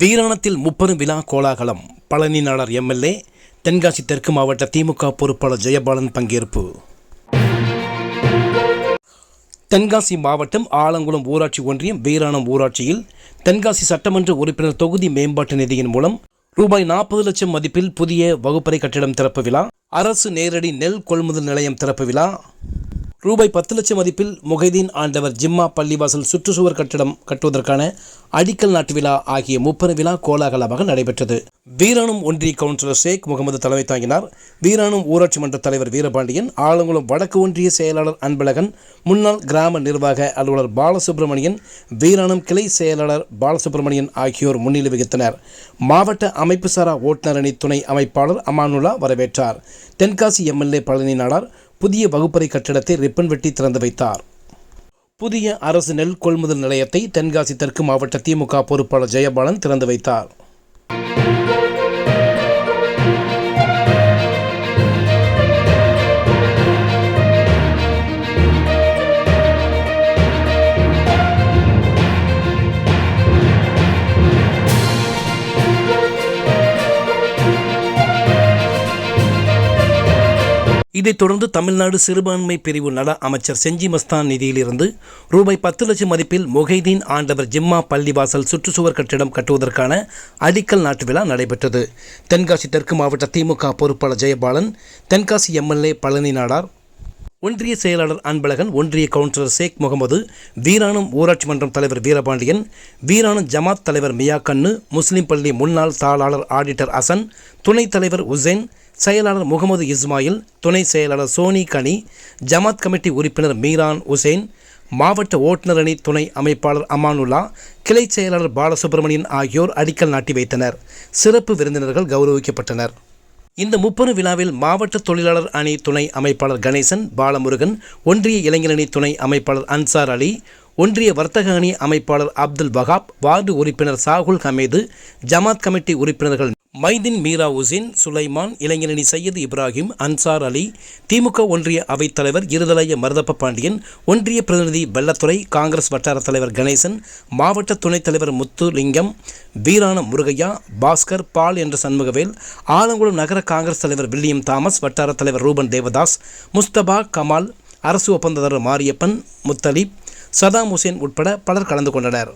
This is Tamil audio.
வீராணத்தில் முப்பெரும் விழா கோலாகலம் பழனி நாடார் எம்எல்ஏ தென்காசி தெற்கு மாவட்ட திமுக பொறுப்பாளர் ஜெயபாலன் பங்கேற்பு. தென்காசி மாவட்டம் ஆலங்குளம் ஊராட்சி ஒன்றியம் வீராணம் ஊராட்சியில் தென்காசி சட்டமன்ற உறுப்பினர் தொகுதி மேம்பாட்டு நிதியின் மூலம் ரூபாய் நாற்பது லட்சம் மதிப்பில் புதிய வகுப்பறை கட்டிடம் திறப்பு விழா அரசு நேரடி நெல் கொள்முதல் நிலையம் திறப்பு விழா ரூபாய் பத்து லட்சம் மதிப்பில் முகைதீன் ஆண்டவர் ஜிம்மா பள்ளிவாசல் சுற்றுச்சுவர் கட்டிடம் கட்டுவதற்கான அடிக்கல் நாட்டு விழா ஆகிய முப்பது விழா கோலாகலமாக நடைபெற்றது. வீராணம் ஒன்றிய கவுன்சிலர் ஷேக் முகமது தலைமை தாங்கினார். வீராணம் ஊராட்சி மன்ற தலைவர் வீரபாண்டியன் ஆலங்குளம் வடக்கு ஒன்றிய செயலாளர் அன்பழகன் முன்னாள் கிராம நிர்வாக அலுவலர் பாலசுப்ரமணியன் வீராணம் கிளை செயலாளர் பாலசுப்ரமணியன் ஆகியோர் முன்னிலை வகித்தனர். மாவட்ட அமைப்பு சாரா ஓட்டுநர் அணி துணை அமைப்பாளர் அமானுல்லா வரவேற்றார். தென்காசி எம்எல்ஏ பழனி நாடார் புதிய வகுப்பறை கட்டிடத்தை ரிப்பன் வெட்டி திறந்து வைத்தார். புதிய அரசு நெல் கொள்முதல் நிலையத்தை தென்காசி தெற்கு மாவட்ட திமுக பொறுப்பாளர் ஜெயபாலன் திறந்து வைத்தார். இதைத் தொடர்ந்து தமிழ்நாடு சிறுபான்மை பிரிவு நல அமைச்சர் செஞ்சி மஸ்தான் நிதியிலிருந்து ரூபாய் பத்து லட்சம் மதிப்பில் மொஹைதீன் ஆண்டவர் ஜிம்மா பள்ளிவாசல் சுற்றுச்சுவர் கட்டிடம் கட்டுவதற்கான அடிக்கல் நாட்டு விழா நடைபெற்றது. தென்காசி தெற்கு மாவட்ட திமுக பொறுப்பாளர் ஜெயபாலன் தென்காசி எம்எல்ஏ பழனி நாடார் ஒன்றிய செயலாளர் அன்பழகன் ஒன்றிய கவுன்சிலர் ஷேக் முகமது வீராணம் ஊராட்சி மன்றம் தலைவர் வீரபாண்டியன் வீராணம் ஜமாத் தலைவர் மியா கண்ணு முஸ்லீம் பள்ளி முன்னாள் தாளாளர் ஆடிட்டர் அசன் துணைத் தலைவர் உசேன் செயலாளர் முகமது இஸ்மாயில் துணை செயலாளர் சோனி கனி ஜமாத் கமிட்டி உறுப்பினர் மீரான் உசேன் மாவட்ட ஓட்டுநர் அணி துணை அமைப்பாளர் அமானுல்லா கிளை செயலாளர் பாலசுப்ரமணியன் ஆகியோர் அடிக்கல் நாட்டி வைத்தனர். சிறப்பு விருந்தினர்கள் கௌரவிக்கப்பட்டனர். இந்த முப்பெரும் விழாவில் மாவட்ட தொழிலாளர் அணி துணை அமைப்பாளர் கணேசன் பாலமுருகன் ஒன்றிய இளைஞரணி துணை அமைப்பாளர் அன்சார் அலி ஒன்றிய வர்த்தக அணி அமைப்பாளர் அப்துல் வகாப் வார்டு உறுப்பினர் சாகுல் ஹமீது ஜமாத் கமிட்டி உறுப்பினர்கள் மைதின் மீரா உசின் சுலைமான் இளைஞரணி சையது இப்ராஹிம் அன்சார் அலி திமுக ஒன்றிய அவைத் தலைவர் இருதலைய மருதப்ப பாண்டியன் ஒன்றிய பிரதிநிதி வெள்ளத்துறை காங்கிரஸ் வட்டார தலைவர் கணேசன் மாவட்ட துணைத் தலைவர் முத்துலிங்கம் வீரான முருகையா பாஸ்கர் பால் என்ற சண்முகவேல் ஆலங்குளம் நகர காங்கிரஸ் தலைவர் வில்லியம் தாமஸ் வட்டார தலைவர் ரூபன் தேவதாஸ் முஸ்தபா கமால் அரசு ஒப்பந்ததாரர் மாரியப்பன் முத்தலீப் சதாம் ஹுசேன் உட்பட பலர் கலந்து கொண்டனர்.